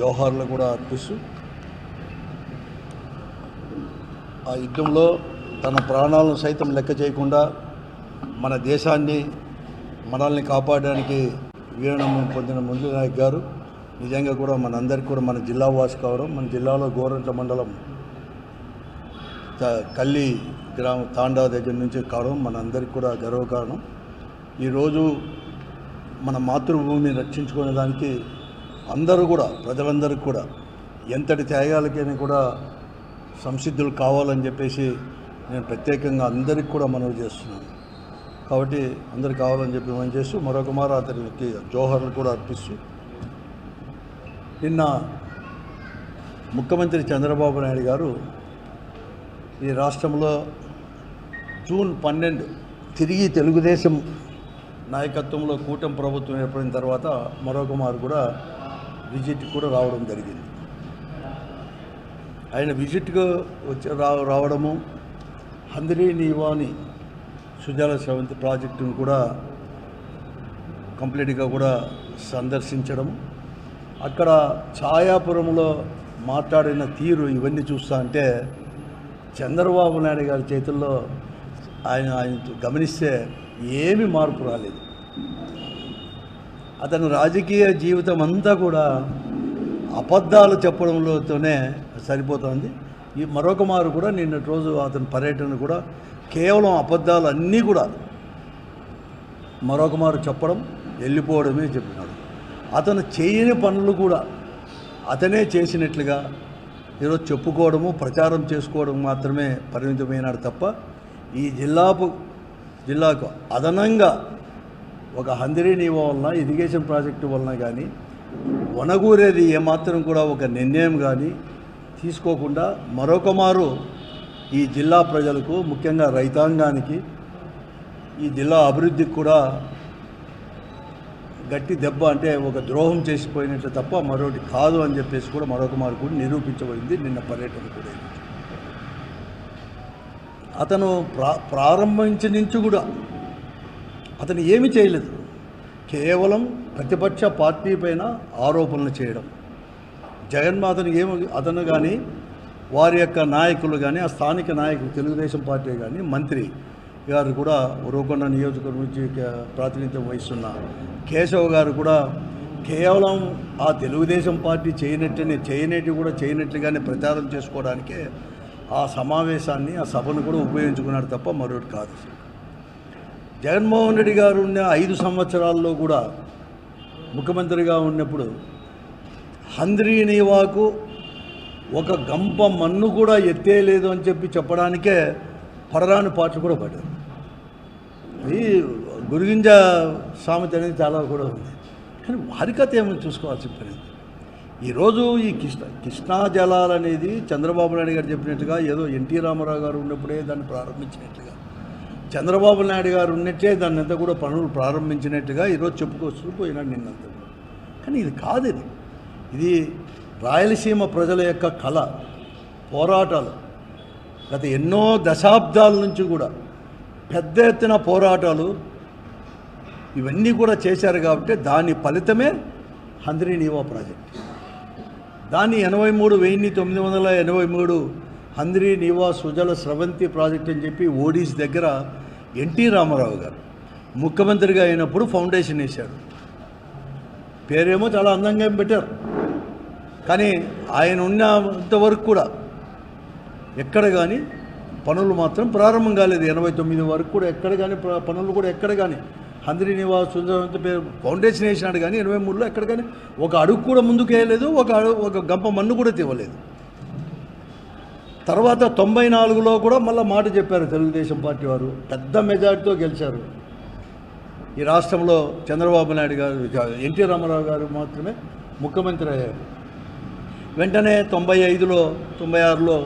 జోహార్లు కూడా అర్పిస్తూ ఆ యుద్ధంలో తన ప్రాణాలను సైతం లెక్క చేయకుండా మన దేశాన్ని మనల్ని కాపాడడానికి వీరణం పొందిన ముందు నాయక్ గారు నిజంగా కూడా మనందరికీ కూడా మన జిల్లా వాసి కావడం మన జిల్లాలో గోరంట్ల మండలం కల్లి గ్రామ తాండా దగ్గర నుంచి కావడం మనందరికీ కూడా గర్వకారణం. ఈరోజు మన మాతృభూమిని రక్షించుకునే దానికి అందరూ కూడా ప్రజలందరికీ కూడా ఎంతటి త్యాగాలకైనా కూడా సంసిద్ధులు కావాలని చెప్పేసి నేను ప్రత్యేకంగా అందరికి కూడా మనవి చేస్తున్నాను. కాబట్టి అందరు కావాలని చెప్పి మనం చేస్తూ మరొక మారు అతనికి జోహర్లు కూడా అర్పిస్తూ నిన్న ముఖ్యమంత్రి చంద్రబాబు నాయుడు గారు ఈ రాష్ట్రంలో జూన్ పన్నెండు తిరిగి తెలుగుదేశం నాయకత్వంలో కూటమి ప్రభుత్వం ఏర్పడిన తర్వాత మరొక మారు కూడా విజిట్ కూడా రావడం జరిగింది. ఆయన విజిట్గా వచ్చి రా రావడము హందరి నీవాని సుజాల స్రవంతి ప్రాజెక్టును కూడా కంప్లీట్గా కూడా సందర్శించడము. అక్కడ ఛాయాపురంలో మాట్లాడిన తీరు ఇవన్నీ చూస్తా అంటే చంద్రబాబు నాయుడు గారి చేతుల్లో ఆయన ఆయన గమనిస్తే ఏమి మార్పు రాలేదు. అతను రాజకీయ జీవితం అంతా కూడా అబద్ధాలు చెప్పడంలోతోనే సరిపోతుంది. ఈ మరొక మారు కూడా నిన్న రోజు అతని పర్యటన కూడా కేవలం అబద్ధాలు అన్నీ కూడా మరొక మారు చెప్పడం వెళ్ళిపోవడమే చెప్పినాడు. అతను చేయని పనులు కూడా అతనే చేసినట్లుగా ఈరోజు చెప్పుకోవడము ప్రచారం చేసుకోవడం మాత్రమే పరిమితమైనాడు తప్ప ఈ జిల్లాపు జిల్లాకు అదనంగా ఒక హందిరి నీవో వలన ఇరిగేషన్ ప్రాజెక్టు వలన కానీ వనగూరేది ఏమాత్రం కూడా ఒక నిర్ణయం కానీ తీసుకోకుండా మరొక మారు ఈ జిల్లా ప్రజలకు ముఖ్యంగా రైతాంగానికి ఈ జిల్లా అభివృద్ధికి కూడా గట్టి దెబ్బ అంటే ఒక ద్రోహం చేసిపోయినట్లు తప్ప మరొకటి కాదు అని చెప్పేసి కూడా మరొక మారు కూడా నిరూపించబడింది నిన్న పర్యటన కూడా. అతను ప్రా ప్రారంభించి నుంచి కూడా అతను ఏమి చేయలేదు. కేవలం ప్రతిపక్ష పార్టీ పైన ఆరోపణలు చేయడం. జగన్మాతను ఏమి అతను కానీ వారి యొక్క నాయకులు కానీ ఆ స్థానిక నాయకులు తెలుగుదేశం పార్టీ కానీ మంత్రి గారు కూడా ఉరవకొండ నియోజకవర్గం నుంచి ప్రాతినిధ్యం వహిస్తున్న కేశవ్ గారు కూడా కేవలం ఆ తెలుగుదేశం పార్టీ చేయనట్టునే చేయనట్టు కూడా చేయనట్లుగానే ప్రచారం చేసుకోవడానికే ఆ సమావేశాన్ని ఆ సభను కూడా ఉపయోగించుకున్నాడు తప్ప మరొకటి కాదు. జగన్మోహన్ రెడ్డి గారు ఉన్న ఐదు సంవత్సరాల్లో కూడా ముఖ్యమంత్రిగా ఉన్నప్పుడు హంద్రీ నీవాకు ఒక గంప మన్ను కూడా ఎత్తేయలేదు అని చెప్పి చెప్పడానికే పడరాని పాటలు కూడా పడ్డారు ఇది గురిగింజ సామెత అనేది చాలా కూడా ఉంది. కానీ వారి కథ ఏమో చూసుకోవాల్సిన పని ఈరోజు ఈ కృష్ణ కృష్ణా జలాలు అనేది చంద్రబాబు నాయుడు గారు చెప్పినట్టుగా ఏదో ఎన్టీ రామారావు గారు ఉన్నప్పుడే దాన్ని ప్రారంభించినట్లుగా చంద్రబాబు నాయుడు గారు ఉన్నట్లే దాన్ని అంతా కూడా పనులు ప్రారంభించినట్టుగా ఈరోజు చెప్పుకొస్తూ పోయినాడు నిన్నంతా కానీ ఇది కాదు ఇది. ఇది రాయలసీమ ప్రజల యొక్క కళ పోరాటాలు. గత ఎన్నో దశాబ్దాల నుంచి కూడా పెద్ద ఎత్తున పోరాటాలు ఇవన్నీ కూడా చేశారు కాబట్టి దాని ఫలితమే హంద్రీ నీవా ప్రాజెక్ట్. దాన్ని ఎనభై మూడు వెయ్యి తొమ్మిది వందల ఎనభై మూడు హంద్రీ నీవా సుజల స్రవంతి ప్రాజెక్ట్ అని చెప్పి ఓడిస్ దగ్గర ఎన్టీ రామారావు గారు ముఖ్యమంత్రిగా అయినప్పుడు ఫౌండేషన్ వేశాడు పేరేమో చాలా అందంగా ఏం పెట్టారు. కానీ ఆయన ఉన్నంతవరకు కూడా ఎక్కడ కానీ పనులు మాత్రం ప్రారంభం కాలేదు. ఎనభై తొమ్మిది వరకు కూడా ఎక్కడ కానీ పనులు కూడా ఎక్కడ కానీ హంద్రి నివాస్ సుందరవంత పేరు ఫౌండేషన్ వేసినాడు కానీ ఎనభై మూడులో ఎక్కడ కానీ ఒక అడుగు కూడా ముందుకు వేయలేదు ఒక అడుగు ఒక గంప మన్ను కూడా తీవలేదు తర్వాత తొంభై నాలుగులో కూడా మళ్ళీ మాట చెప్పారు తెలుగుదేశం పార్టీ వారు. పెద్ద మెజార్టీతో గెలిచారు. ఈ రాష్ట్రంలో చంద్రబాబు నాయుడు గారు ఎన్టీ రామారావు గారు మాత్రమే ముఖ్యమంత్రి అయ్యారు. వెంటనే తొంభై ఐదులో తొంభై ఆరులో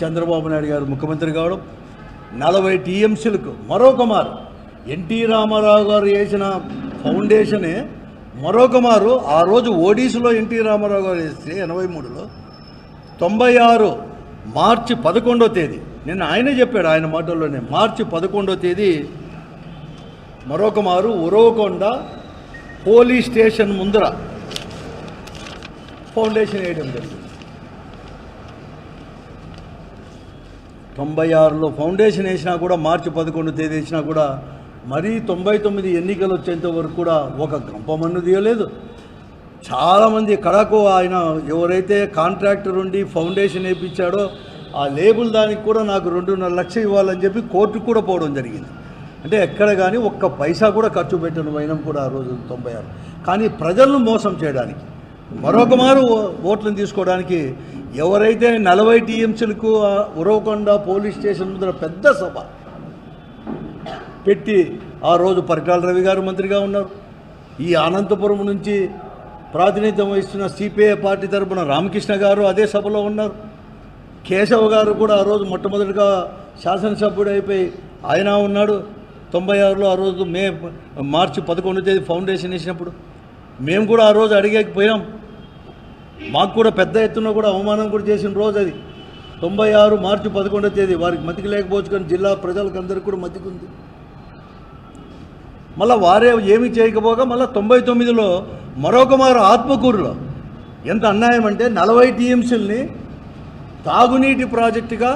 చంద్రబాబు నాయుడు గారు ముఖ్యమంత్రి కావడం నలభై టీఎంసీలకు మరొక మారు ఎన్టీ రామారావు గారు వేసిన ఫౌండేషనే మరొక మారు ఆ రోజు ఓడిస్లో ఎన్టీ రామారావు గారు వేస్తే ఎనభై మూడులో. తొంభై ఆరు మార్చి పదకొండో తేదీ. నిన్న ఆయనే చెప్పాడు ఆయన మాటల్లోనే. మార్చి పదకొండో తేదీ మరొక మారు ఉరవకొండ పోలీస్ స్టేషన్ ముందర ఫౌండేషన్ వేయడం జరిగింది. తొంభై ఆరులో ఫౌండేషన్ వేసినా కూడా మార్చి పదకొండు తేదీ వేసినా కూడా మరీ తొంభై తొమ్మిది ఎన్నికలు వచ్చేంత వరకు కూడా ఒక గంపమన్ను తీయలేదు. చాలామంది కడకు ఆయన ఎవరైతే కాంట్రాక్టర్ ఉండి ఫౌండేషన్ వేయించాడో ఆ లేబుల్ దానికి కూడా నాకు రెండున్నర లక్షలు ఇవ్వాలని చెప్పి కోర్టుకు కూడా పోవడం జరిగింది. అంటే ఎక్కడ కానీ ఒక్క పైసా కూడా ఖర్చు పెట్టిన వైనం కూడా ఆ రోజు తొంభై ఆరు. కానీ ప్రజలను మోసం చేయడానికి మరొక మారు ఓ- ఓట్లను తీసుకోవడానికి ఎవరైతే నలభై టీఎంసీలకు ఉరవకొండ పోలీస్ స్టేషన్ ముందర పెద్ద సభ పెట్టి ఆ రోజు పరిటాల రవి గారు మంత్రిగా ఉన్నారు. ఈ అనంతపురం నుంచి ప్రాతినిధ్యం వహిస్తున్న సిపిఐ పార్టీ తరపున రామకృష్ణ గారు అదే సభలో ఉన్నారు. కేశవ గారు కూడా ఆ రోజు మొట్టమొదటిగా శాసనసభ్యుడు అయిపోయి ఆయన ఉన్నాడు. తొంభై ఆరులో ఆ రోజు మే మార్చి పదకొండు తేదీ ఫౌండేషన్ వేసినప్పుడు మేము కూడా ఆ రోజు అడిగకపోయాం మాకు కూడా పెద్ద ఎత్తున కూడా అవమానం కూడా చేసిన రోజు అది. తొంభై ఆరు మార్చి పదకొండో తేదీ వారికి మతికి లేకపోవచ్చు కానీ జిల్లా ప్రజలకు అందరికీ కూడా మతికి ఉంది మళ్ళీ వారే ఏమి చేయకపోగా మళ్ళీ తొంభై తొమ్మిదిలో మరొక మారు ఆత్మకూరులో. ఎంత అన్యాయం అంటే నలభై టీఎంసీలని తాగునీటి ప్రాజెక్టుగా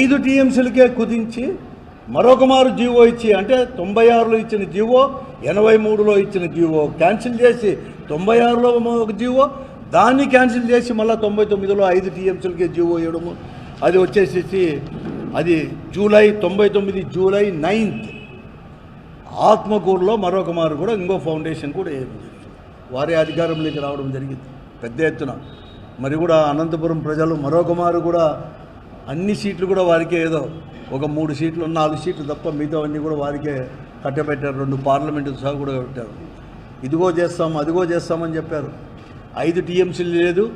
ఐదు టీఎంసీలకే కుదించి మరొక మారు జీవో ఇచ్చి అంటే తొంభై ఆరులో ఇచ్చిన జీవో ఎనభై మూడులో ఇచ్చిన జీవో క్యాన్సిల్ చేసి తొంభై ఆరులో ఒక జీవో దాన్ని క్యాన్సిల్ చేసి మళ్ళీ తొంభై తొమ్మిదిలో ఐదు టీఎంసీలకే జీవో ఇవ్వడము. అది వచ్చేసేసి అది జూలై తొంభై తొమ్మిది జూలై నైన్త్. ఆత్మకూరులో మరొక మారు కూడా ఇంకో ఫౌండేషన్ కూడా వేయడం జరిగింది అధికారంలోకి రావడం జరిగింది. పెద్ద ఎత్తున. మరి కూడా అనంతపురం ప్రజలు మరొక మారు కూడా అన్ని సీట్లు కూడా వారికే ఏదో ఒక మూడు సీట్లు నాలుగు సీట్లు తప్ప మిగతావన్నీ కూడా వారికే కట్టబెట్టారు. రెండు పార్లమెంటు సహా కూడా పెట్టారు ఇదిగో చేస్తాం అదిగో చేస్తామని చెప్పారు. ఐదు టీఎంసీలు లేదు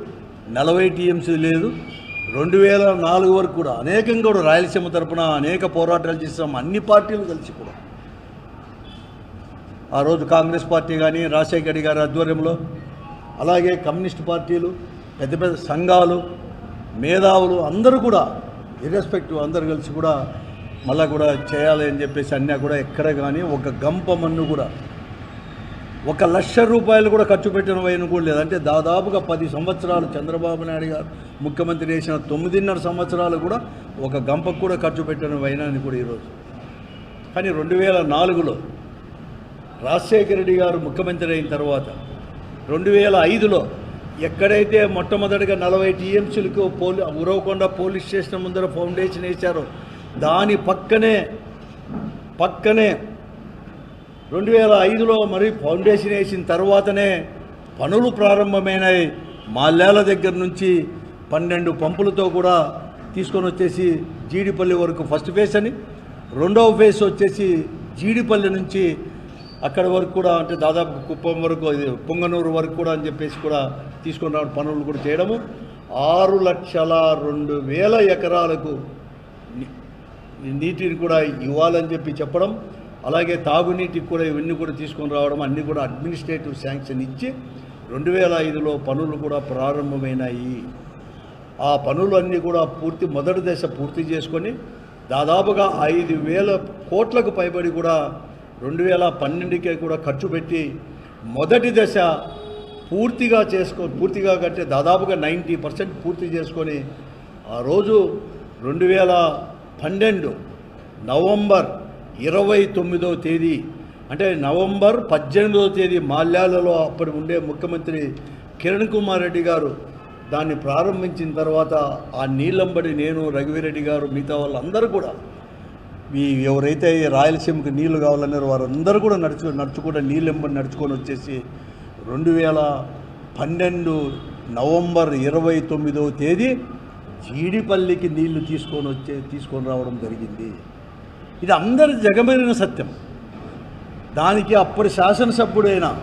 నలభై టీఎంసీలు లేదు. రెండు వేల నాలుగు వరకు కూడా అనేకంగా కూడా రాయలసీమ తరపున అనేక పోరాటాలు చేస్తాం. అన్ని పార్టీలు కలిసి కూడా. ఆ రోజు కాంగ్రెస్ పార్టీ కానీ రాజశేఖర రెడ్డి గారి ఆధ్వర్యంలో అలాగే కమ్యూనిస్ట్ పార్టీలు పెద్ద పెద్ద సంఘాలు మేధావులు అందరూ కూడా ఇర్రెస్పెక్టివ్ అందరు కలిసి కూడా మళ్ళీ కూడా చేయాలి అని చెప్పేసి అన్నీ కూడా ఎక్కడ కానీ ఒక గంప మన్ను కూడా ఒక లక్ష రూపాయలు కూడా ఖర్చు పెట్టిన వైన కూడా లేదు. అంటే దాదాపుగా పది సంవత్సరాలు చంద్రబాబు నాయుడు గారు ముఖ్యమంత్రి చేసిన తొమ్మిదిన్నర సంవత్సరాలు కూడా ఒక గంపకు కూడా ఖర్చు పెట్టిన వైనాన్ని కూడా ఈరోజు. కానీ రెండు వేల నాలుగులో రాజశేఖర రెడ్డి గారు ముఖ్యమంత్రి అయిన తర్వాత రెండు వేల ఐదులో ఎక్కడైతే మొట్టమొదటిగా నలభై టీఎంసీలకు పోలీ ఉరవకొండ పోలీస్ స్టేషన్ ముందర ఫౌండేషన్ వేశారో దాని పక్కనే పక్కనే రెండు వేల ఐదులో మరి ఫౌండేషన్ వేసిన తర్వాతనే పనులు ప్రారంభమైనాయి. మాల్యాల దగ్గర నుంచి పన్నెండు పంపులతో కూడా తీసుకొని వచ్చేసి జీడిపల్లి వరకు ఫస్ట్ ఫేజ్ అని రెండవ ఫేజ్ వచ్చేసి జీడిపల్లి నుంచి అక్కడి వరకు కూడా అంటే దాదాపు కుప్పం వరకు ఇది పొంగనూరు వరకు కూడా అని చెప్పేసి కూడా తీసుకొని రావడం పనులు కూడా చేయడము. ఆరు లక్షల రెండు వేల ఎకరాలకు నీటిని కూడా ఇవ్వాలని చెప్పి చెప్పడం. అలాగే తాగునీటికి కూడా ఇవన్నీ కూడా తీసుకొని రావడం అన్నీ కూడా అడ్మినిస్ట్రేటివ్ శాంక్షన్ ఇచ్చి రెండు వేల ఐదులో పనులు కూడా ప్రారంభమైనాయి. ఆ పనులు అన్నీ కూడా పూర్తి మొదటి దశ పూర్తి చేసుకొని దాదాపుగా ఐదు వేల కోట్లకు పైబడి కూడా రెండు వేల పన్నెండుకే కూడా ఖర్చు పెట్టి మొదటి దశ పూర్తిగా చేసుకో పూర్తిగా కట్టే దాదాపుగా నైంటీ పర్సెంట్ పూర్తి చేసుకొని ఆ రోజు రెండు వేల పన్నెండు నవంబర్ ఇరవై తొమ్మిదవ తేదీ అంటే నవంబర్ పద్దెనిమిదవ తేదీ మాల్యాలలో అప్పటి ఉండే ముఖ్యమంత్రి కిరణ్ కుమార్ రెడ్డి గారు దాన్ని ప్రారంభించిన తర్వాత ఆ నీళ్ళంబడి నేను రఘువీరెడ్డి గారు మిగతా వాళ్ళందరూ కూడా ఈ ఎవరైతే రాయలసీమకు నీళ్ళు కావాలన్నారో వారందరూ కూడా నడుచు నడుచుకుంటే నీళ్ళెంబడి నడుచుకొని వచ్చేసి రెండు వేల పన్నెండు నవంబర్ ఇరవై తొమ్మిదవ తేదీ జీడిపల్లికి నీళ్ళు తీసుకొని వచ్చే తీసుకొని రావడం జరిగింది. ఇది అందరి జగమైన సత్యం. దానికి అప్పటి శాసనసభ్యుడైన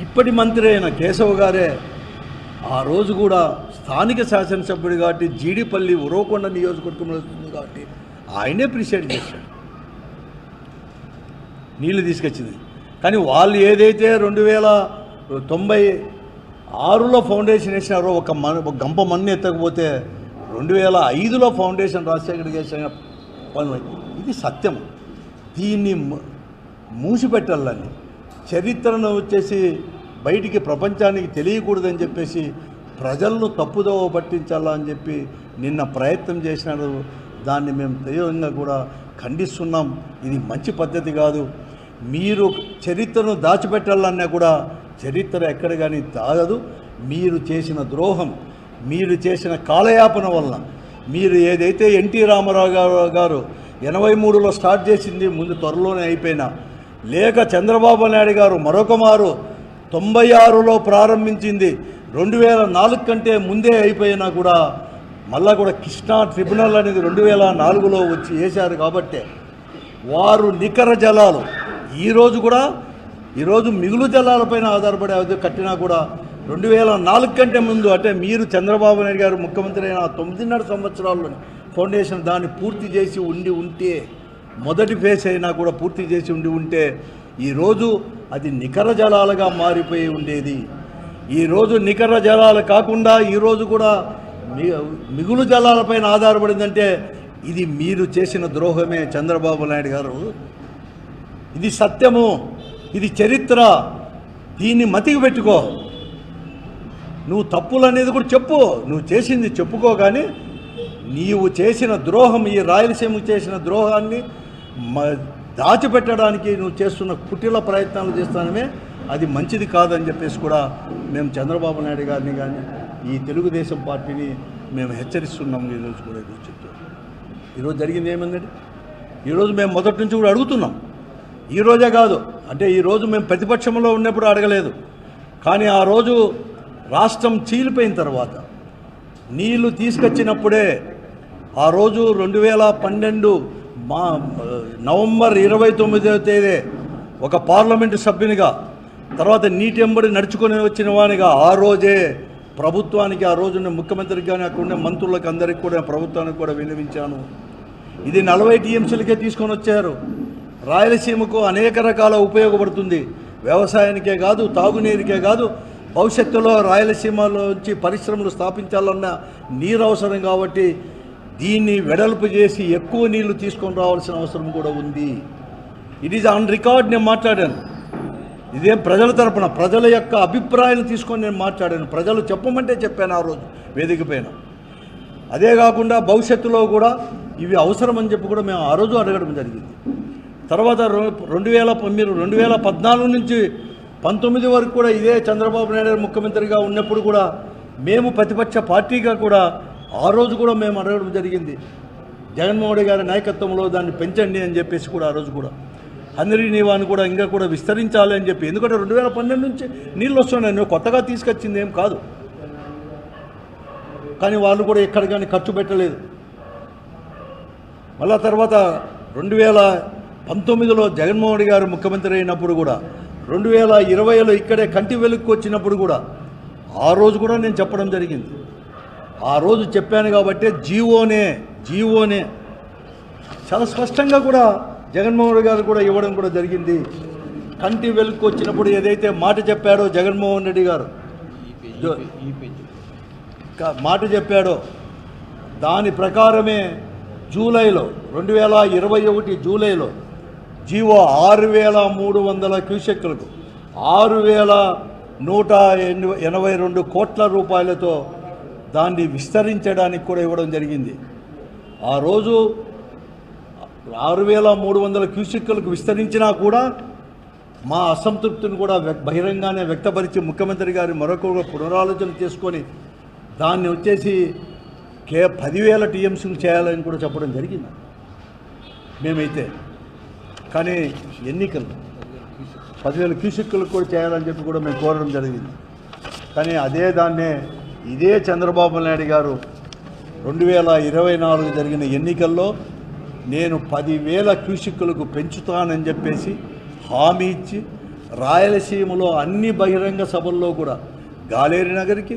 ఇప్పటి మంత్రి అయిన కేశవ గారే ఆ రోజు కూడా స్థానిక శాసనసభ్యుడు కాబట్టి జీడిపల్లి ఉరవకొండ నియోజకవర్గంలో వస్తుంది కాబట్టి ఆయనే ప్రిసైడ్ చేశాడు. నీళ్ళు తీసుకొచ్చింది. కానీ వాళ్ళు ఏదైతే రెండు వేల తొంభై ఆరులో ఫౌండేషన్ వేసినారో ఒక మన ఒక గంప మన్ను ఎత్తకపోతే రెండు వేల ఐదులో ఫౌండేషన్ రాజశేఖర్ చేసిన పని ఇది సత్యం. దీన్ని మూసిపెట్టాలని చరిత్రను వచ్చేసి బయటికి ప్రపంచానికి తెలియకూడదని చెప్పేసి ప్రజలను తప్పుదోవ పట్టించాలని చెప్పి నిన్న ప్రయత్నం చేసినాడు దాన్ని మేము తీవ్రంగా కూడా ఖండిస్తున్నాం. ఇది మంచి పద్ధతి కాదు. మీరు చరిత్రను దాచిపెట్టాలన్నా కూడా చరిత్ర ఎక్కడ కానీ తాగదు. మీరు చేసిన ద్రోహం మీరు చేసిన కాలయాపన వలన మీరు ఏదైతే ఎన్టీ రామారావు గారు గారు ఎనభై మూడులో స్టార్ట్ చేసింది ముందు త్వరలోనే అయిపోయినా లేక చంద్రబాబు నాయుడు గారు మరొక మారు తొంభై ఆరులో ప్రారంభించింది రెండు వేల నాలుగు కంటే ముందే అయిపోయినా కూడా మళ్ళా కూడా కృష్ణా ట్రిబ్యునల్ అనేది రెండు వేల నాలుగులో వచ్చి వేశారు కాబట్టే వారు నికర జలాలు. ఈరోజు కూడా ఈరోజు మిగులు జలాలపైన ఆధారపడి అది కట్టినా కూడా రెండు వేల నాలుగు కంటే ముందు అంటే మీరు చంద్రబాబు నాయుడు గారు ముఖ్యమంత్రి అయిన తొమ్మిదిన్నర సంవత్సరాల్లోనే ఫౌండేషన్ దాన్ని పూర్తి చేసి ఉండి ఉంటే మొదటి ఫేజ్ అయినా కూడా పూర్తి చేసి ఉండి ఉంటే ఈరోజు అది నికర జలాలుగా మారిపోయి ఉండేది. ఈరోజు నికర జలాలు కాకుండా ఈరోజు కూడా మిగులు జలాలపైన ఆధారపడిందంటే ఇది మీరు చేసిన ద్రోహమే చంద్రబాబు నాయుడు గారు. ఇది సత్యము ఇది చరిత్ర. దీన్ని మతికి పెట్టుకో. నువ్వు తప్పులు అనేది కూడా చెప్పు. నువ్వు చేసింది చెప్పుకో కానీ నీవు చేసిన ద్రోహం ఈ రాయలసీమకు చేసిన ద్రోహాన్ని మ దాచిపెట్టడానికి నువ్వు చేస్తున్న కుటిల ప్రయత్నాలు చేస్తానమే. అది మంచిది కాదని చెప్పేసి కూడా మేము చంద్రబాబు నాయుడు గారిని కానీ ఈ తెలుగుదేశం పార్టీని మేము హెచ్చరిస్తున్నాం ఈరోజు కూడా ఈరోజు చెప్తాం ఈరోజు జరిగింది ఏమైందండి? ఈరోజు మేము మొదటి నుంచి కూడా అడుగుతున్నాం. ఈరోజే కాదు అంటే ఈరోజు మేము ప్రతిపక్షంలో ఉన్నప్పుడు అడగలేదు. కానీ ఆ రోజు రాష్ట్రం చీలిపోయిన తర్వాత నీళ్ళు తీసుకొచ్చినప్పుడే ఆ రోజు రెండు వేల పన్నెండు మా నవంబర్ ఇరవై తొమ్మిదవ తేదీ ఒక పార్లమెంటు సభ్యునిగా తర్వాత నీటి ఎంబడి నడుచుకొని వచ్చిన వానిగా ఆ రోజే ప్రభుత్వానికి ఆ రోజున ముఖ్యమంత్రికి కానీ అక్కడ ఉండే మంత్రులకు అందరికీ కూడా ప్రభుత్వానికి కూడా విన్నవించాను. ఇది నలభై టీఎంసీలకే తీసుకొని వచ్చారు. రాయలసీమకు అనేక రకాల ఉపయోగపడుతుంది. వ్యవసాయానికే కాదు తాగునీరుకే కాదు భవిష్యత్తులో రాయలసీమలో వచ్చి పరిశ్రమలు స్థాపించాలన్న నీరు అవసరం కాబట్టి దీన్ని వెడల్పు చేసి ఎక్కువ నీళ్ళు తీసుకొని రావాల్సిన అవసరం కూడా ఉంది. ఇట్ ఈజ్ ఆన్ రికార్డ్ నేను మాట్లాడాను. ఇదేం ప్రజల తరపున? ప్రజల యొక్క అభిప్రాయాలు తీసుకొని నేను మాట్లాడాను. ప్రజలు చెప్పమంటే చెప్పాను ఆ రోజు వేదిక పైన. అదే కాకుండా భవిష్యత్తులో కూడా ఇవి అవసరం అని చెప్పి కూడా మేము ఆ రోజు అడగడం జరిగింది. తర్వాత రెండు వేల మీరు రెండు వేల పద్నాలుగు నుంచి పంతొమ్మిది వరకు కూడా ఇదే చంద్రబాబు నాయుడు గారు ముఖ్యమంత్రిగా ఉన్నప్పుడు కూడా మేము ప్రతిపక్ష పార్టీగా కూడా ఆ రోజు కూడా మేము అడగడం జరిగింది. జగన్మోహన్ గారి నాయకత్వంలో దాన్ని పెంచండి అని చెప్పేసి కూడా ఆ రోజు కూడా. అందరి నీవాన్ని కూడా ఇంకా కూడా విస్తరించాలి అని చెప్పి. ఎందుకంటే రెండు వేల పన్నెండు నుంచి నీళ్ళు వస్తున్నాయి. నువ్వు కొత్తగా తీసుకొచ్చింది ఏం కాదు. కానీ వాళ్ళు కూడా ఎక్కడ కానీ ఖర్చు పెట్టలేదు. మళ్ళా తర్వాత రెండు వేల పంతొమ్మిదిలో జగన్మోహన్ గారు ముఖ్యమంత్రి అయినప్పుడు కూడా రెండు వేల ఇరవైలో ఇక్కడే కంటి వెలుక్కు వచ్చినప్పుడు కూడా ఆ రోజు కూడా నేను చెప్పడం జరిగింది. ఆ రోజు చెప్పాను కాబట్టి జీవోనే జీవోనే. చాలా స్పష్టంగా కూడా జగన్మోహన్ రెడ్డి గారు కూడా ఇవ్వడం కూడా జరిగింది. కంటి వెలుగుకు వచ్చినప్పుడు ఏదైతే మాట చెప్పాడో జగన్మోహన్ రెడ్డి గారు. మాట చెప్పాడో. దాని ప్రకారమే జూలైలో రెండు వేల ఇరవై ఒకటి జూలైలో జీవో ఆరు వేల మూడు వందల క్యూసెక్కులకు ఆరు వేల నూట ఎన్- ఎనభై రెండు కోట్ల రూపాయలతో దాన్ని విస్తరించడానికి కూడా ఇవ్వడం జరిగింది. ఆ రోజు ఆరు వేల మూడు వందల క్యూసెక్కులకు విస్తరించినా కూడా మా అసంతృప్తిని కూడా వ్యక్- బహిరంగానే వ్యక్తపరిచి ముఖ్యమంత్రి గారి మరొక పునరాలోచన చేసుకొని దాన్ని వచ్చేసి కే పదివేల టీఎంసీలు చేయాలని కూడా చెప్పడం జరిగింది. మేమైతే. కానీ ఎన్నికలు. పదివేల క్యూసెక్కులకు కూడా చేయాలని చెప్పి కూడా మేము కోరడం జరిగింది. కానీ అదే దాన్నే ఇదే చంద్రబాబు నాయుడు గారు రెండు వేల ఇరవై నాలుగు జరిగిన ఎన్నికల్లో నేను పదివేల క్యూసిక్కులకు పెంచుతానని చెప్పేసి హామీ ఇచ్చి రాయలసీమలో అన్ని బహిరంగ సభల్లో కూడా గాలేరి నగరికి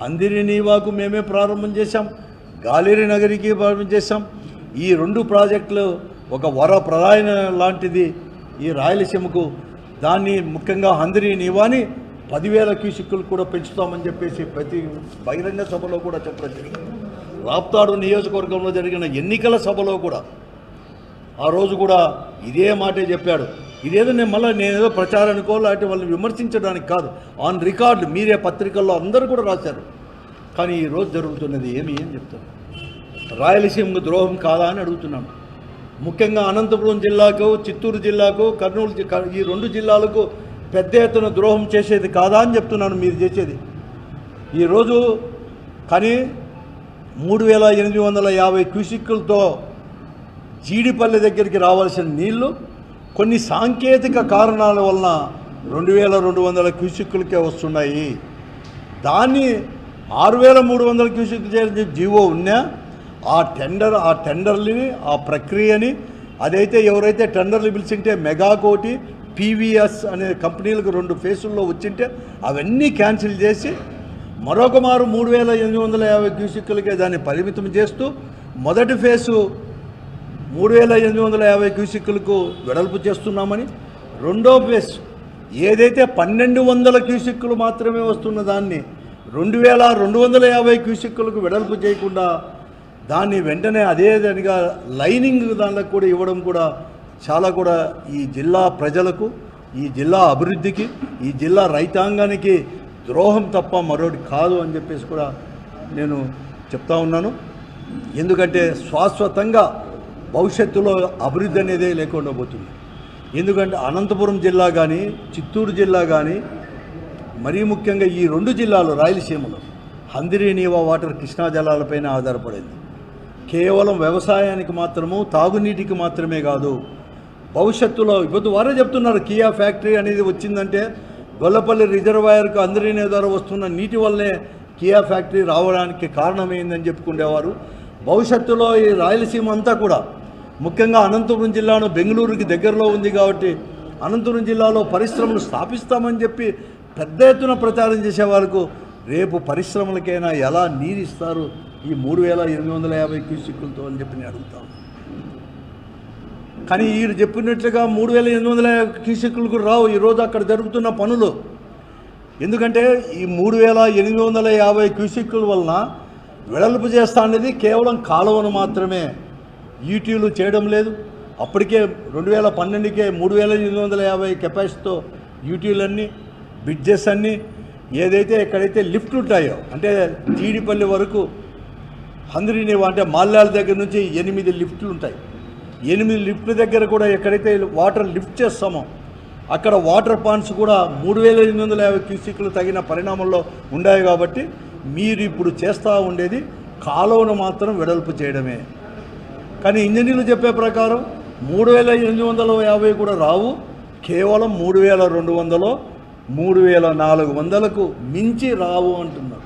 హందిరి నీవాకు మేమే ప్రారంభం చేశాం గాలేరి నగరికి ప్రారంభం చేశాం. ఈ రెండు ప్రాజెక్టులు ఒక వర ప్రధాన లాంటిది. ఈ రాయలసీమకు దాన్ని ముఖ్యంగా హందిరి నీవాని పదివేల క్యూసిక్కులు కూడా పెంచుతామని చెప్పేసి ప్రతి బహిరంగ సభలో కూడా చెప్పడం జరిగింది. రాప్తాడు నియోజకవర్గంలో జరిగిన ఎన్నికల సభలో కూడా ఆ రోజు కూడా ఇదే మాటే చెప్పాడు. ఇదేదో నేను మళ్ళీ నేను ఏదో ప్రచారానికో లేకపోతే వాళ్ళని విమర్శించడానికి కాదు. ఆన్ రికార్డు మీరే పత్రికల్లో అందరూ కూడా రాశారు. కానీ ఈరోజు జరుగుతున్నది ఏమి ఏం చెప్తారు? రాయలసీమకు ద్రోహం కాదా అని అడుగుతున్నాను. ముఖ్యంగా అనంతపురం జిల్లాకు చిత్తూరు జిల్లాకు కర్నూలు ఈ రెండు జిల్లాలకు పెద్ద ఎత్తున ద్రోహం చేసేది కాదా అని చెప్తున్నాను మీరు చేసేది. ఈరోజు కానీ మూడు వేల ఎనిమిది వందల యాభై క్యూసిక్కులతో జీడిపల్లి దగ్గరికి రావాల్సిన నీళ్ళు కొన్ని సాంకేతిక కారణాల వలన రెండు వేల రెండు వందల క్యూసిక్కులకే వస్తున్నాయి. దాన్ని ఆరు వేల మూడు వందల క్యూసిక్ చేసి జీవో ఉన్నా ఆ టెండర్ ఆ టెండర్ని ఆ ప్రక్రియని అదైతే ఎవరైతే టెండర్లు పిలిచింటే మెగాకోటి పీవీఎస్ అనే కంపెనీలకు రెండు ఫేసుల్లో వచ్చింటే అవన్నీ క్యాన్సిల్ చేసి మరొక మారు మూడు వేల ఎనిమిది వందల యాభై క్యూసిక్కులకే దాన్ని పరిమితం చేస్తూ మొదటి ఫేసు మూడు వేల ఎనిమిది వందల యాభై క్యూసిక్కులకు వెడల్పు చేస్తున్నామని రెండో ఫేస్ ఏదైతే పన్నెండు వందల క్యూసిక్కులు మాత్రమే వస్తున్న దాన్ని రెండు వేల రెండు వందల యాభై క్యూసిక్కులకు వెడల్పు చేయకుండా దాన్ని వెంటనే అదేదానిగా లైనింగ్ దానిలో కూడా ఇవ్వడం కూడా చాలా కూడా ఈ జిల్లా ప్రజలకు ఈ జిల్లా అభివృద్ధికి ఈ జిల్లా రైతాంగానికి ద్రోహం తప్ప మరొకటి కాదు అని చెప్పేసి కూడా నేను చెప్తా ఉన్నాను. ఎందుకంటే శాశ్వతంగా భవిష్యత్తులో అభివృద్ధి అనేదే లేకుండా పోతుంది. ఎందుకంటే అనంతపురం జిల్లా కానీ చిత్తూరు జిల్లా కానీ మరీ ముఖ్యంగా ఈ రెండు జిల్లాలు రాయలసీమలో హందిరి నీవా వాటర్ కృష్ణా జలాలపైన ఆధారపడింది. కేవలం వ్యవసాయానికి మాత్రము తాగునీటికి మాత్రమే కాదు భవిష్యత్తులో ఇప్పుడు వారే చెప్తున్నారు కియా ఫ్యాక్టరీ అనేది వచ్చిందంటే గొల్లపల్లి రిజర్వాయర్కు అందరినీ ద్వారా వస్తున్న నీటి వల్లే కియా ఫ్యాక్టరీ రావడానికి కారణమైందని చెప్పుకునేవారు భవిష్యత్తులో ఈ రాయలసీమ అంతా కూడా ముఖ్యంగా అనంతపురం జిల్లాను బెంగళూరుకి దగ్గరలో ఉంది కాబట్టి అనంతపురం జిల్లాలో పరిశ్రమలు స్థాపిస్తామని చెప్పి పెద్ద ఎత్తున ప్రచారం చేసే వరకు రేపు పరిశ్రమలకైనా ఎలా నీరు ఇస్తారు? ఈ మూడు వేల ఎనిమిది వందల యాభై క్యూసిక్కులతో అని చెప్పి నేను అడుగుతాను కానీ వీరు చెప్పినట్లుగా మూడు వేల ఎనిమిది వందల క్యూసెక్కులు కూడా రావు. ఈరోజు అక్కడ జరుగుతున్న పనులు. ఎందుకంటే ఈ మూడు వేల ఎనిమిది వందల యాభై క్యూసెక్కుల వలన వెడల్పు చేస్తా అనేది కేవలం కాలువను మాత్రమే. ఈటీలు చేయడం లేదు. అప్పటికే రెండు వేల పన్నెండుకే మూడు వేల ఎనిమిది వందల యాభై కెపాసిటీతో యూటీలన్నీ బ్రిడ్జెస్ అన్నీ ఏదైతే ఎక్కడైతే లిఫ్ట్లు ఉంటాయో అంటే జీడిపల్లి వరకు హంద్రీని అంటే మాల్యాల దగ్గర నుంచి ఎనిమిది లిఫ్ట్లు ఉంటాయి. ఎనిమిది లిఫ్ట్ల దగ్గర కూడా ఎక్కడైతే వాటర్ లిఫ్ట్ చేస్తామో అక్కడ వాటర్ పాయింట్స్ కూడా మూడు వేల ఎనిమిది వందల యాభై క్యూసిక్లు తగిన పరిణామంలో ఉన్నాయి కాబట్టి మీరు ఇప్పుడు చేస్తూ ఉండేది కాలువను మాత్రం వెడల్పు చేయడమే. కానీ ఇంజనీర్లు చెప్పే ప్రకారం మూడు వేల ఎనిమిది వందల యాభై కూడా రావు. కేవలం మూడు వేల రెండు వందలు మూడు వేల నాలుగు వందలకు మించి రావు అంటున్నారు.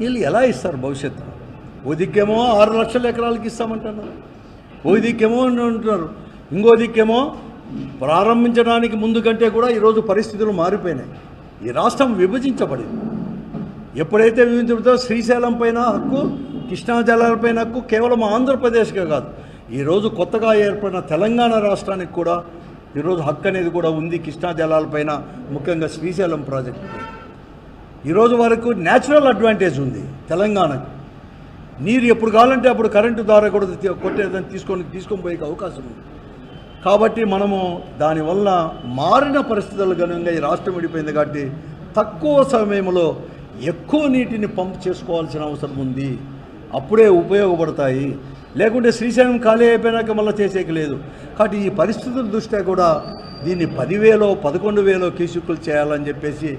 వీళ్ళు ఎలా ఇస్తారు భవిష్యత్తులో? ఓ దిక్కేమో ఆరు లక్షల ఎకరాలకి ఇస్తామంటున్నారు ఓ దిక్కేమో అని అంటున్నారు. ఇంకో దిక్కేమో ప్రారంభించడానికి ముందు కంటే కూడా ఈరోజు పరిస్థితులు మారిపోయినాయి. ఈ రాష్ట్రం విభజించబడింది. ఎప్పుడైతే విభజించబడితే శ్రీశైలం పైన హక్కు కృష్ణా జలాలపైన హక్కు కేవలం ఆంధ్రప్రదేశ్కే కాదు. ఈరోజు కొత్తగా ఏర్పడిన తెలంగాణ రాష్ట్రానికి కూడా ఈరోజు హక్కు అనేది కూడా ఉంది కృష్ణా జలాలపైన ముఖ్యంగా శ్రీశైలం ప్రాజెక్టు. ఈరోజు వరకు న్యాచురల్ అడ్వాంటేజ్ ఉంది తెలంగాణకు. నీరు ఎప్పుడు కావాలంటే అప్పుడు కరెంటు ద్వారా కూడా కొట్టేదని తీసుకొని తీసుకొని పోయే అవకాశం ఉంది. కాబట్టి మనము దానివల్ల మారిన పరిస్థితుల ఘనంగా ఈ రాష్ట్రం విడిపోయింది కాబట్టి తక్కువ సమయంలో ఎక్కువ నీటిని పంప్ చేసుకోవాల్సిన అవసరం ఉంది. అప్పుడే ఉపయోగపడతాయి. లేకుంటే శ్రీశైలం ఖాళీ అయిపోయినాక మళ్ళీ చేసేకి లేదు. కాబట్టి ఈ పరిస్థితుల దృష్ట్యా కూడా దీన్ని పదివేలో పదకొండు వేలో క్యూసిక్కులు చేయాలని చెప్పేసి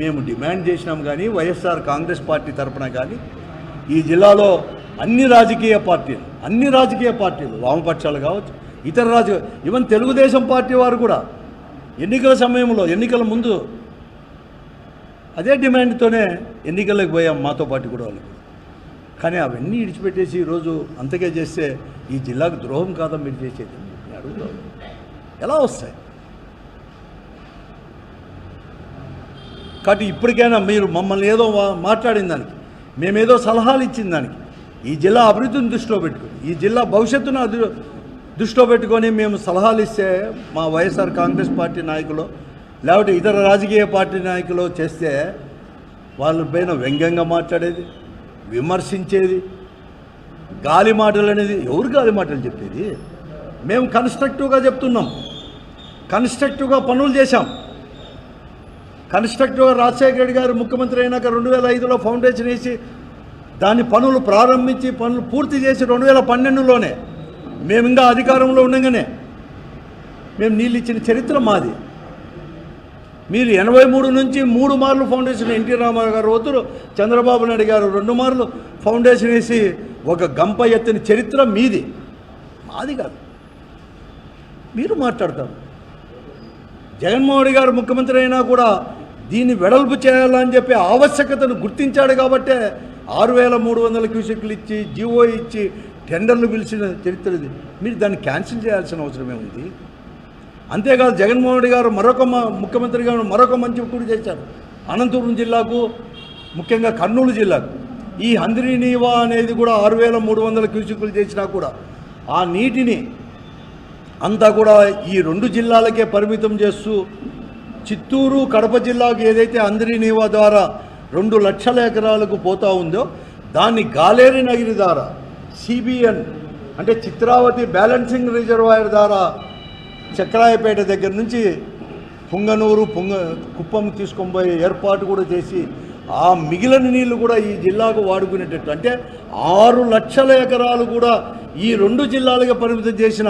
మేము డిమాండ్ చేసినాం కానీ వైఎస్ఆర్ కాంగ్రెస్ పార్టీ తరపున కానీ ఈ జిల్లాలో అన్ని రాజకీయ పార్టీలు అన్ని రాజకీయ పార్టీలు వామపక్షాలు కావచ్చు ఇతర రాజకీయ ఈవెన్ తెలుగుదేశం పార్టీ వారు కూడా ఎన్నికల సమయంలో ఎన్నికల ముందు అదే డిమాండ్తోనే ఎన్నికలకు పోయాం మాతో పాటు కూడా వాళ్ళు. కానీ అవన్నీ ఇడిచిపెట్టేసి ఈరోజు అంతకే చేస్తే ఈ జిల్లాకు ద్రోహం కాదా మీరు చేసేది? నేను ఎలా వస్తాయి? కాబట్టి ఇప్పటికైనా మీరు మమ్మల్ని ఏదో వా- మాట్లాడిన దానికి మేమేదో సలహాలు ఇచ్చిన దానికి. ఈ జిల్లా అభివృద్ధిని దృష్టిలో పెట్టుకుని ఈ జిల్లా భవిష్యత్తును దృష్టిలో పెట్టుకొని మేము సలహాలు ఇస్తే మా వైఎస్ఆర్ కాంగ్రెస్ పార్టీ నాయకులు లేకపోతే ఇతర రాజకీయ పార్టీ నాయకులు చేస్తే వాళ్ళ పైన వ్యంగ్యంగా మాట్లాడేది విమర్శించేది గాలి మాటలు అనేది ఎవరు గాలి మాటలు చెప్పేది? మేము కన్స్ట్రక్టివ్గా చెప్తున్నాం. కన్స్ట్రక్టివ్గా పనులు చేశాం. కన్స్ట్రక్టివ్గా రాజశేఖర రెడ్డి గారు ముఖ్యమంత్రి అయినాక రెండు వేల ఐదులో ఫౌండేషన్ వేసి దాని పనులు ప్రారంభించి పనులు పూర్తి చేసి రెండు వేల పన్నెండులోనే మేము ఇంకా అధికారంలో ఉండగానే మేము నీళ్ళు ఇచ్చిన చరిత్ర మాది. మీరు ఎనభై మూడు నుంచి మూడు మార్లు ఫౌండేషన్ ఎన్టీ రామారావు గారు వద్దురు చంద్రబాబు నాయుడు గారు రెండు మార్లు ఫౌండేషన్ వేసి ఒక గంప ఎత్తిన చరిత్ర మీది. మాది కాదు. మీరు మాట్లాడతారు. జగన్మోహన్ రెడ్డి గారు ముఖ్యమంత్రి అయినా కూడా దీన్ని వెడల్పు చేయాలని చెప్పి ఆవశ్యకతను గుర్తించాడు కాబట్టే ఆరు వేల మూడు వందల క్యూసెక్లు ఇచ్చి జీవో ఇచ్చి టెండర్లు పిలిచిన చరిత్ర ఇది. మీరు దాన్ని క్యాన్సిల్ చేయాల్సిన అవసరమే ఉంది అంతేకాదు జగన్మోహన్ రెడ్డి గారు మరొక ముఖ్యమంత్రి గారు మరొక మంచి కూడా చేశారు. అనంతపురం జిల్లాకు ముఖ్యంగా కర్నూలు జిల్లాకు. ఈ హంద్రి నీవా అనేది కూడా ఆరు వేల మూడు వందల క్యూసెక్లు చేసినా కూడా ఆ నీటిని అంతా కూడా ఈ రెండు జిల్లాలకే పరిమితం చేస్తూ చిత్తూరు కడప జిల్లాకు ఏదైతే అందరి నీవా ద్వారా రెండు లక్షల ఎకరాలకు పోతా ఉందో దాన్ని గాలేరి నగిరి ద్వారా సిబిఎన్ అంటే చిత్రావతి బ్యాలెన్సింగ్ రిజర్వాయర్ ద్వారా చక్రాయపేట దగ్గర నుంచి పుంగనూరు పుంగ కుప్పం తీసుకొని ఏర్పాటు కూడా చేసి ఆ మిగిలిన నీళ్ళు కూడా ఈ జిల్లాకు వాడుకునేటట్టు. అంటే ఆరు లక్షల ఎకరాలు కూడా ఈ రెండు జిల్లాలుగా పరిమితం చేసిన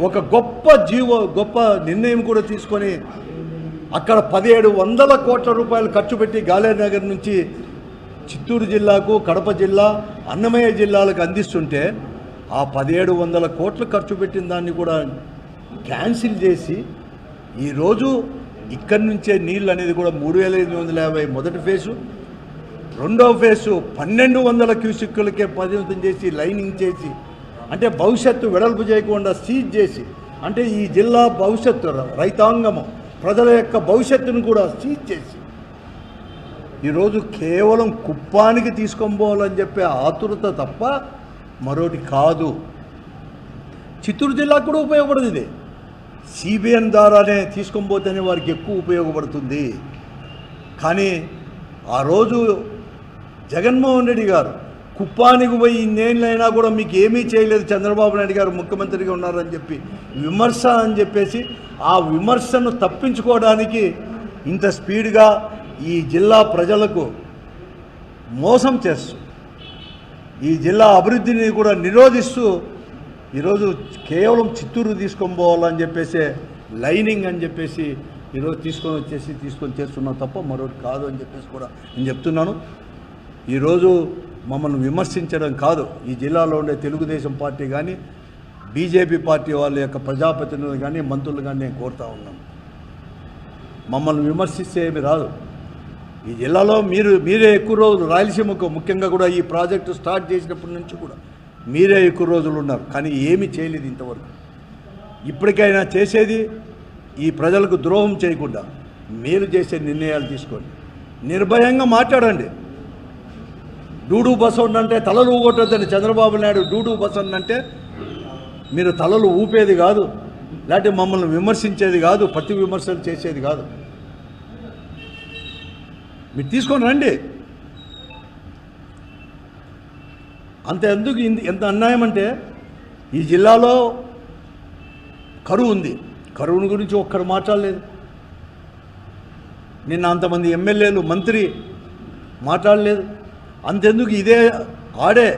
ఒక గొప్ప జీవో గొప్ప నిర్ణయం కూడా తీసుకొని అక్కడ పదిహేడు వందల కోట్ల రూపాయలు ఖర్చు పెట్టి గాలేనగర్ నుంచి చిత్తూరు జిల్లాకు కడప జిల్లా అన్నమయ్య జిల్లాలకు అందిస్తుంటే ఆ పదిహేడు వందల కోట్లు ఖర్చు పెట్టిన దాన్ని కూడా క్యాన్సిల్ చేసి ఈరోజు ఇక్కడి నుంచే నీళ్ళు అనేది కూడా మూడు వేల ఎనిమిది వందల యాభై మొదటి ఫేసు. రెండవ ఫేసు పన్నెండు వందల క్యూసిక్కులకే పరిమితం చేసి లైనింగ్ చేసి అంటే భవిష్యత్తు వెడల్పు చేయకుండా సీజ్ చేసి అంటే ఈ జిల్లా భవిష్యత్తు రైతాంగము ప్రజల యొక్క భవిష్యత్తును కూడా సీజ్ చేసి ఈరోజు కేవలం కుప్పానికి తీసుకొని పోవాలని చెప్పే ఆతురత తప్ప మరోటి కాదు. చిత్తూరు జిల్లాకు కూడా ఉపయోగపడదు ఇది. సిబిఎన్ ద్వారానే తీసుకొని పోతేనే వారికి ఎక్కువ ఉపయోగపడుతుంది. కానీ ఆ రోజు జగన్మోహన్ రెడ్డి గారు కుప్పానికి పోయి ఇన్నేళ్ళైనా కూడా మీకు ఏమీ చేయలేదు చంద్రబాబు నాయుడు గారు ముఖ్యమంత్రిగా ఉన్నారని చెప్పి విమర్శ అని చెప్పేసి ఆ విమర్శను తప్పించుకోవడానికి ఇంత స్పీడ్గా ఈ జిల్లా ప్రజలకు మోసం చేస్తూ ఈ జిల్లా అభివృద్ధిని కూడా నిరోధిస్తూ ఈరోజు కేవలం చిత్తూరు తీసుకొని పోవాలని చెప్పేసి లైనింగ్ అని చెప్పేసి ఈరోజు తీసుకొని వచ్చేసి తీసుకొని చేస్తున్నాం తప్ప మరొకటి కాదు అని చెప్పేసి కూడా నేను చెప్తున్నాను. ఈరోజు మమ్మల్ని విమర్శించడం కాదు. ఈ జిల్లాలో ఉండే తెలుగుదేశం పార్టీ కానీ బీజేపీ పార్టీ వాళ్ళ యొక్క ప్రజాప్రతినిధులు కానీ మంత్రులు కానీ నేను కోరుతా ఉన్నాను. మమ్మల్ని విమర్శిస్తే ఏమి రాదు. ఈ జిల్లాలో మీరు మీరే ఎక్కువ రోజులు రాయలసీమకు ముఖ్యంగా కూడా ఈ ప్రాజెక్టు స్టార్ట్ చేసినప్పటి నుంచి కూడా మీరే ఎక్కువ రోజులు ఉన్నారు. కానీ ఏమీ చేయలేదు ఇంతవరకు. ఇప్పటికైనా చేసేది ఈ ప్రజలకు ద్రోహం చేయకుండా మీరు చేసే నిర్ణయాలు తీసుకోండి. నిర్భయంగా మాట్లాడండి. డూడు బస్ ఉందంటే తలలు ఊగొట్టద్దని చంద్రబాబు నాయుడు డూడు బస్ ఉందంటే మీరు తలలు ఊపేది కాదు లేకపోతే మమ్మల్ని విమర్శించేది కాదు ప్రతి విమర్శలు చేసేది కాదు. మీరు తీసుకొని రండి. అంత ఎందుకు ఎంత అన్యాయం అంటే ఈ జిల్లాలో కరువు ఉంది. కరువుని గురించి ఒక్కరు మాట్లాడలేదు. నిన్న అంతమంది ఎమ్మెల్యేలు మంత్రి మాట్లాడలేదు. అంతెందుకు ఇదే ఆడే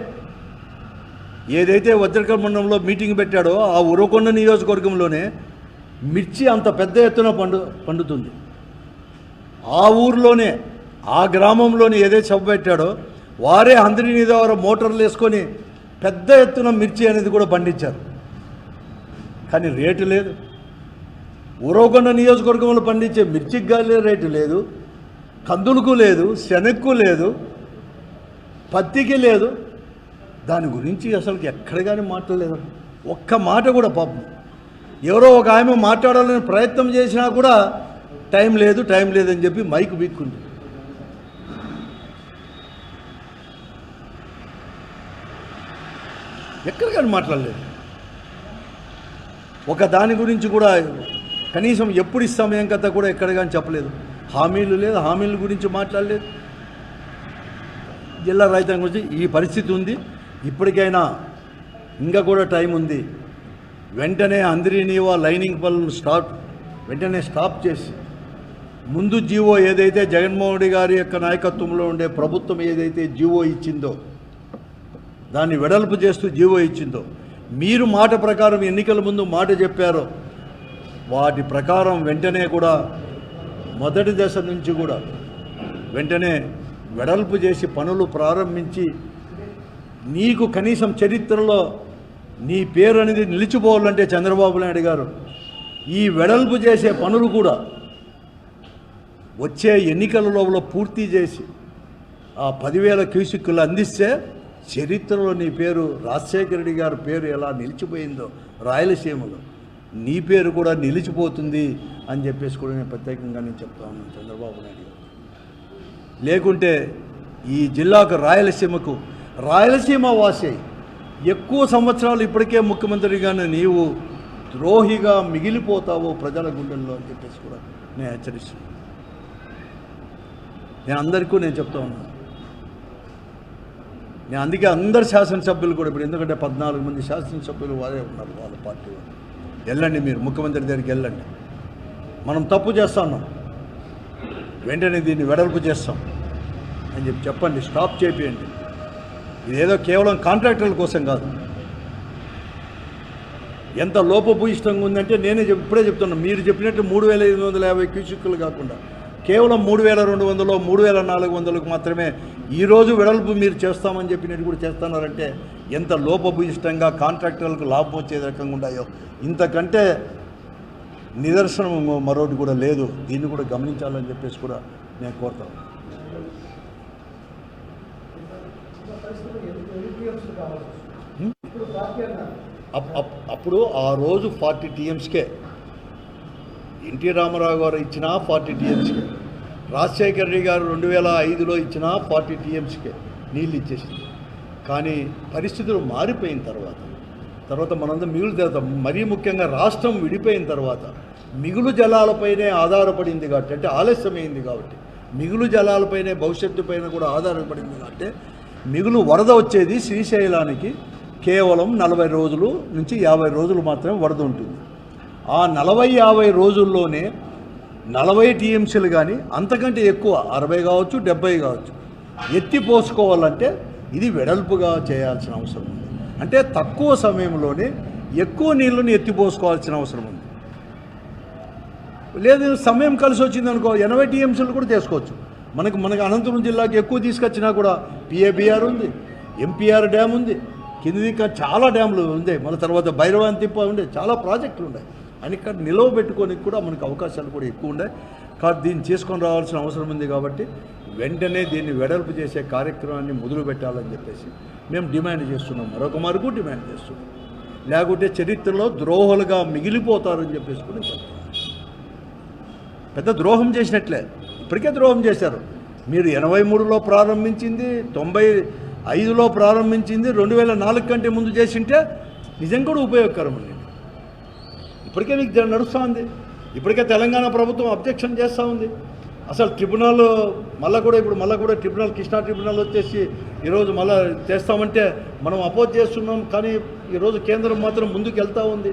ఏదైతే వజ్రకల్ మండలంలో మీటింగ్ పెట్టాడో ఆ ఉరవకొండ నియోజకవర్గంలోనే మిర్చి అంత పెద్ద ఎత్తున పండు పండుతుంది. ఆ ఊర్లోనే ఆ గ్రామంలోనే ఏదైతే సభ పెట్టాడో వారే అందరి మీద వారు మోటార్లు వేసుకొని పెద్ద ఎత్తున మిర్చి అనేది కూడా పండించారు. కానీ రేటు లేదు. ఉరవకొండ నియోజకవర్గంలో పండించే మిర్చికి గాలి రేటు లేదు. కందులకు లేదు శనక్కు లేదు పత్తికి లేదు. దాని గురించి అసలు ఎక్కడ కానీ మాట్లాడలేదు ఒక్క మాట కూడా పాపం. ఎవరో ఒక ఆమె మాట్లాడాలని ప్రయత్నం చేసినా కూడా టైం లేదు టైం లేదని చెప్పి మైక్ బీక్కుంది ఎక్కడ కానీ మాట్లాడలేదు. ఒక దాని గురించి కూడా కనీసం ఎప్పుడు ఇస్తాం ఏం కథ కూడా ఎక్కడ కానీ చెప్పలేదు. హామీలు లేదు హామీల గురించి మాట్లాడలేదు. జిల్లా రైతాంగం గురించి ఈ పరిస్థితి ఉంది. ఇప్పటికైనా ఇంకా కూడా టైం ఉంది. వెంటనే అందరినీవా లైనింగ్ పనులను స్టాప్ వెంటనే స్టాప్ చేసి ముందు జీవో ఏదైతే జగన్మోహన్ రెడ్డి గారి యొక్క నాయకత్వంలో ఉండే ప్రభుత్వం ఏదైతే జీవో ఇచ్చిందో దాన్ని వెడల్పు చేస్తూ జీవో ఇచ్చిందో మీరు మాట ప్రకారం ఎన్నికల ముందు మాట చెప్పారో వాటి ప్రకారం వెంటనే కూడా మొదటి దశ నుంచి కూడా వెంటనే వెడల్పు చేసి పనులు ప్రారంభించి నీకు కనీసం చరిత్రలో నీ పేరు అనేది నిలిచిపోవాలంటే చంద్రబాబు నాయుడు గారు. ఈ వెడల్పు చేసే పనులు కూడా వచ్చే ఎన్నికల లోపల పూర్తి చేసి ఆ పదివేల క్యూసిక్కులు అందిస్తే చరిత్రలో నీ పేరు రాజశేఖర రెడ్డి గారి పేరు ఎలా నిలిచిపోయిందో రాయలసీమలో నీ పేరు కూడా నిలిచిపోతుంది అని చెప్పేసి కూడా నేను ప్రత్యేకంగా నేను చెప్తా ఉన్నాను చంద్రబాబు నాయుడు గారు. లేకుంటే ఈ జిల్లాకు రాయలసీమకు రాయలసీమ వాసి ఎక్కువ సంవత్సరాలు ఇప్పటికే ముఖ్యమంత్రిగానే నీవు ద్రోహిగా మిగిలిపోతావు ప్రజల గుండెల్లో అని చెప్పేసి కూడా నేను హెచ్చరిస్తున్నాను. నేను అందరికీ నేను చెప్తా ఉన్నాను నేను అందుకే అందరు శాసనసభ్యులు కూడా ఇప్పుడు ఎందుకంటే పద్నాలుగు మంది శాసనసభ్యులు వారే ఉన్నారు వాళ్ళ పార్టీ వాళ్ళు. వెళ్ళండి మీరు ముఖ్యమంత్రి దగ్గరికి వెళ్ళండి. మనం తప్పు చేస్తా ఉన్నాం. వెంటనే దీన్ని వెడల్పు చేస్తాం. అని చెప్పి చెప్పండి స్టాప్ చేపియండి. ఇదేదో కేవలం కాంట్రాక్టర్ల కోసం కాదు. ఎంత లోపభూయిష్టంగా ఉందంటే నేనే ఇప్పుడే చెప్తున్నా. మీరు చెప్పినట్టు మూడు వేల ఐదు వందల యాభై క్యూసిక్కులు కాకుండా కేవలం మూడు వేల రెండు వందలు మూడు వేల నాలుగు వందలకు మాత్రమే ఈరోజు వెడల్పు మీరు చేస్తామని చెప్పినట్టు కూడా చేస్తున్నారంటే ఎంత లోపభూయిష్టంగా కాంట్రాక్టర్లకు లాభం వచ్చే రకంగా ఉన్నాయో ఇంతకంటే నిదర్శనం మరొకటి కూడా లేదు. దీన్ని కూడా గమనించాలని చెప్పేసి కూడా నేను కోరుతాను అప్పుడు ఆ రోజు ఫార్టీ టీఎంస్కే. ఎన్టీ రామారావు గారు ఇచ్చిన ఫార్టీ టీఎంస్కే. రాజశేఖర రెడ్డి గారు రెండు వేల ఐదులో ఇచ్చిన ఫార్టీ టీఎంస్కే నీళ్ళు ఇచ్చేసింది. కానీ పరిస్థితులు మారిపోయిన తర్వాత తర్వాత మనందరం మిగులు తర్వాత మరీ ముఖ్యంగా రాష్ట్రం విడిపోయిన తర్వాత మిగులు జలాలపైనే ఆధారపడింది కాబట్టి అంటే ఆలస్యమైంది కాబట్టి మిగులు జలాలపైనే భవిష్యత్తు పైన కూడా ఆధారపడింది కాబట్టి మిగులు వరద వచ్చేది శ్రీశైలానికి కేవలం నలభై రోజులు నుంచి యాభై రోజులు మాత్రమే వరద ఉంటుంది. ఆ నలభై యాభై రోజుల్లోనే నలభై టీఎంసీలు కానీ అంతకంటే ఎక్కువ అరవై కావచ్చు డెబ్బై కావచ్చు ఎత్తి పోసుకోవాలంటే ఇది వెడల్పుగా చేయాల్సిన అవసరం ఉంది. అంటే తక్కువ సమయంలోనే ఎక్కువ నీళ్ళని ఎత్తిపోసుకోవాల్సిన అవసరం ఉంది. లేదు సమయం కలిసి వచ్చింది అనుకో ఎనభై టీఎంసీలు కూడా తీసుకోవచ్చు. మనకు మనకు అనంతపురం జిల్లాకి ఎక్కువ తీసుకొచ్చినా కూడా పిఏబిఆర్ ఉంది ఎంపీఆర్ డ్యామ్ ఉంది కింది కా- చాలా డ్యాములు ఉంది మన తర్వాత భైరవాన్ తిప్ప ఉండే. చాలా ప్రాజెక్టులు ఉన్నాయి అని ఇక్కడ నిలవ పెట్టుకోనికి కూడా మనకు అవకాశాలు కూడా ఎక్కువ ఉన్నాయి కాబట్టి దీన్ని చేసుకొని రావాల్సిన అవసరం ఉంది కాబట్టి వెంటనే దీన్ని వెడల్పు చేసే కార్యక్రమాన్ని మొదలు పెట్టాలని చెప్పేసి మేము డిమాండ్ చేస్తున్నాం. మరొక మరకు డిమాండ్ చేస్తున్నాం. లేకుంటే చరిత్రలో ద్రోహులుగా మిగిలిపోతారని చెప్పేసి కూడా పెద్ద ద్రోహం చేసినట్లే. ఇప్పటికే ద్రోహం చేశారు. మీరు ఎనభై మూడులో ప్రారంభించింది తొంభై ఐదులో ప్రారంభించింది రెండు వేల నాలుగు కంటే ముందు చేసింటే నిజంగా కూడా ఉపయోగకరం అండి. ఇప్పటికే నీకు నడుస్తూ ఉంది. ఇప్పటికే తెలంగాణ ప్రభుత్వం అబ్జెక్షన్ చేస్తూ ఉంది. అసలు ట్రిబ్యునల్ మళ్ళీ కూడా ఇప్పుడు మళ్ళీ కూడా ట్రిబ్యునల్ కృష్ణా ట్రిబ్యునల్ వచ్చేసి ఈరోజు మళ్ళీ చేస్తామంటే మనం అపోజ్ చేస్తున్నాం కానీ ఈరోజు కేంద్రం మాత్రం ముందుకు వెళ్తూ ఉంది.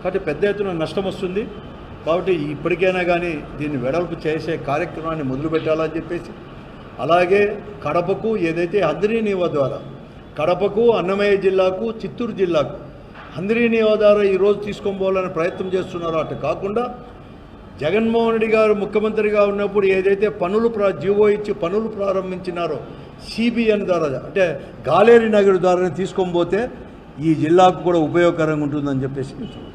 కాబట్టి పెద్ద ఎత్తున నష్టం వస్తుంది. కాబట్టి ఇప్పటికైనా కానీ దీన్ని వెడల్పు చేసే కార్యక్రమాన్ని మొదలు పెట్టాలని చెప్పేసి అలాగే కడపకు ఏదైతే హంద్రీనీవ ద్వారా కడపకు అన్నమయ్య జిల్లాకు చిత్తూరు జిల్లాకు హంద్రీనీవ ద్వారా ఈరోజు తీసుకొని పోవాలని ప్రయత్నం చేస్తున్నారో అటు కాకుండా జగన్మోహన్ రెడ్డి గారు ముఖ్యమంత్రిగా ఉన్నప్పుడు ఏదైతే పనులు ప్రా జీవో ఇచ్చి పనులు ప్రారంభించినారో సిబిఎన్ ద్వారా అంటే గాలేరి నగర్ ద్వారా తీసుకొని పోతే ఈ జిల్లాకు కూడా ఉపయోగకరంగా ఉంటుందని చెప్పేసి నేను